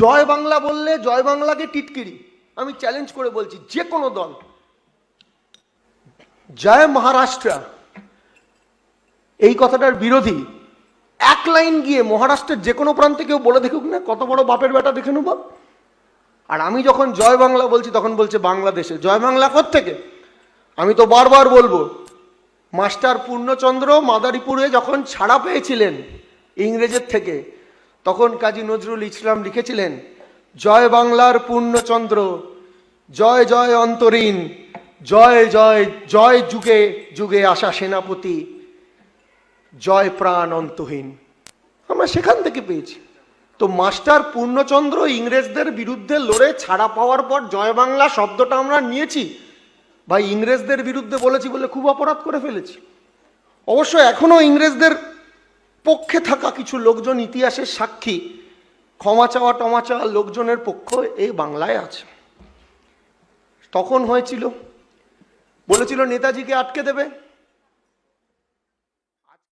জয় বাংলা বললে জয় বাংলাকে টিটকিরি। আমি চ্যালেঞ্জ করে বলছি যে কোনো দল। জয় মহারাষ্ট্র। এই কথাটার বিরোধী। এক লাইন গিয়ে মহারাষ্ট্রের যে কোনো প্রান্তে কেউ বলে দেখুক না, কত বড় বাপের বেটা দেখে নেব। আর আমি যখন জয় বাংলা বলছি, তখন বলছে বাংলাদেশে। জয় বাংলা থেকে আমি তো বারবার বলব, মাস্টার পূর্ণচন্দ্র মাদারীপুরে যখন ছাড়া পেয়েছিলেন ইংরেজের থেকে তখন কাজী নজরুল ইসলাম লিখেছিলেন, জয় বাংলার পূর্ণচন্দ্র, জয় জয় অন্তরীণ, জয় জয় জয় যুগে যুগে আসা সেনাপতি, জয় প্রাণ অন্তহীন। আমরা সেখান থেকে পেয়েছি। তো মাস্টার পূর্ণচন্দ্র ইংরেজদের বিরুদ্ধে লড়ে ছাড়া পাওয়ার পর জয় বাংলা শব্দটা আমরা নিয়েছি। ভাই, ইংরেজদের বিরুদ্ধে বলেছি বলে খুব অপরাধ করে ফেলেছি। অবশ্য এখনও ইংরেজদের পক্ষে থাকা কিছু লোকজন ইতিহাসের সাক্ষী। ক্ষমা চাওয়া, টমা চাওয়া লোকজনের পক্ষ এই বাংলায় আছে। তখন হয়েছিল, বলেছিল, নেতাজিকে আটকে দেবে।